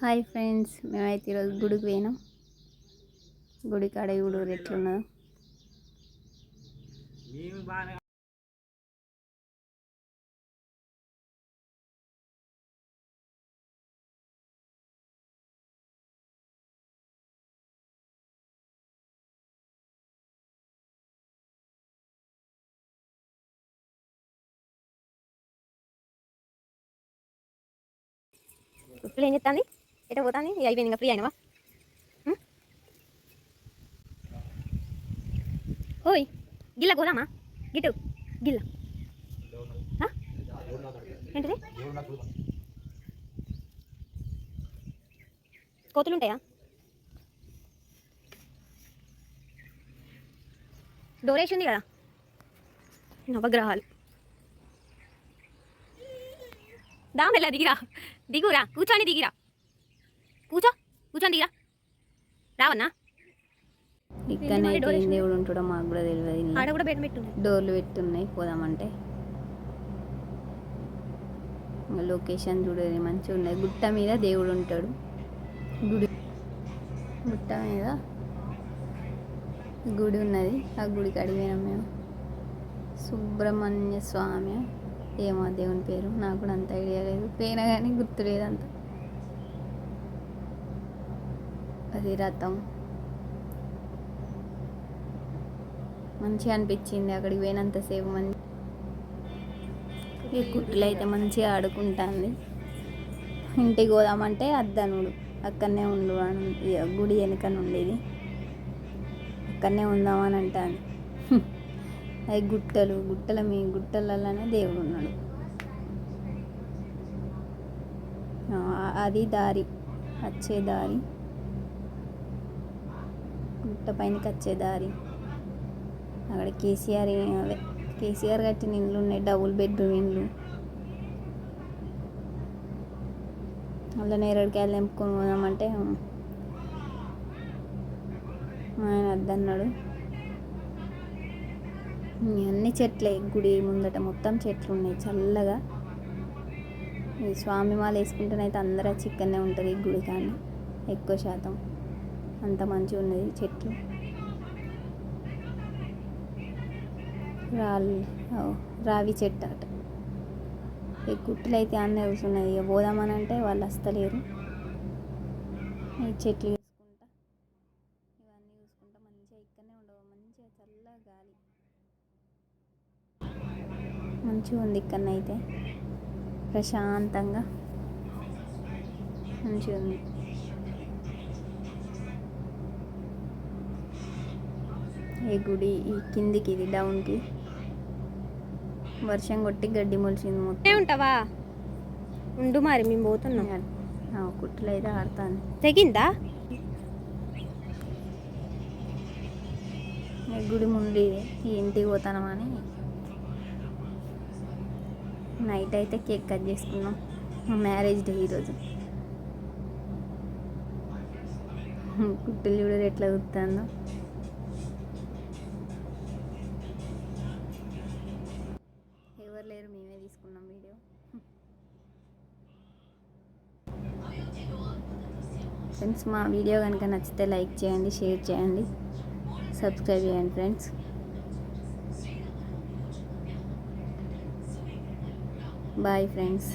Hi friends మేమైతే ఈరోజు గుడికి పోయినాం. గుడి కాడ చూడు ఎట్లున్నదో. ఇప్పుడు ఏం చెప్తాంది ఎట పోతాను ఇక అయిపోయింది ఇంకా ఫ్రీ అయినవా ఓయ్ గిల్ల పోదామా గిట్టు గిల్ల ఏంటిది కోతులు ఉంటాయా డోరేషన్ ఉంది కదా నవగ్రహాలు దామెల్లా దిగిరా దిగురా కూర్చొని దిగిరా కూర్చో కూర్చొని దిగిరా రావన్నా? దేవుడు ఉంటాడో మాకు కూడా తెలియదు. ఆడ కూడా బెడ్ పెట్టుంది డోర్లు పెట్టున్నాయి పోదామంటే. ఇంకా లొకేషన్ చూడేది మంచిగా ఉన్నది గుట్ట మీద దేవుడు ఉంటాడు. గుడి గుట్ట మీద గుడి ఉన్నది. ఆ గుడికి అడిగినాం మేము. సుబ్రహ్మణ్య స్వామి ఏమో దేవుని పేరు. నాకు కూడా అంత ఐడియా లేదు. పేరు కానీ గుర్తు లేదంత అది రథం మంచిగా అనిపించింది అక్కడికి పోయినంతసేపు మంచి ఈ కుట్టులు అయితే మంచిగా ఆడుకుంటుంది. ఇంటికి పోదామంటే అద్దనుడు అక్కడనే ఉండు అని గుడి వెనుక ఉండేది అక్కడనే ఉందామని అంటాను అవి గుట్టలు గుట్టల మీ గుట్టలలోనే దేవుడు ఉన్నాడు. అది దారి వచ్చే దారి. గుట్ట పైనకి వచ్చే దారి. అక్కడ కేసీఆర్ అదే కేసీఆర్ కట్టిన ఇండ్లు ఉన్నాయి డబుల్ బెడ్రూమ్ ఇండ్లు. అలా నేరేడుకాయలు నింపుకొని పోదామంటే ఆయన వద్దన్నాడు. అన్ని చెట్లే గుడి ముందట మొత్తం చెట్లు ఉన్నాయి చల్లగా. ఈ స్వామి మాల వేసుకుంటేనైతే అందరూ చిక్కనే ఉంటుంది ఈ గుడి కానీ ఎక్కువ శాతం. అంత మంచిగా ఉన్నది చెట్లు. రాళ్ళు రావి చెట్టు అట. ఈ గుట్టలు అయితే అన్నీ కూర్చున్నది ఇక పోదామని అంటే వాళ్ళు వస్తలేరు. ఈ చెట్లు చూసుకుంటా ఇవన్నీ చూసుకుంటా మంచిగా ఇక్కడనే ఉండవు. మంచిగా చల్లగా గాలి. మంచిగా ఉంది ఇక్కడనైతే. ప్రశాంతంగా మంచిగా ఉంది. ఈ గుడి ఈ కిందికి ఇది డౌన్కి. వర్షం కొట్టి గడ్డి మొలిచింది మొత్తం. ఉంటావా? ఉండు మరి మేము పోతున్నాం. ఆ కుట్లు అయితే ఆడతాను. తెగిందా? గుడి ముందు. ఈ ఇంటికి పోతానమని నైట్ అయితే కేక్ కట్ చేసుకున్నాం. మ్యారేజ్ డే ఈరోజు. కుట్టులు చూడరు ఎట్లా కుడుతుందో. ఫ్రెండ్స్ మా వీడియో కనుక నచ్చితే లైక్ చేయండి షేర్ చేయండి. సబ్స్క్రైబ్ చేయండి ఫ్రెండ్స్. Bye friends.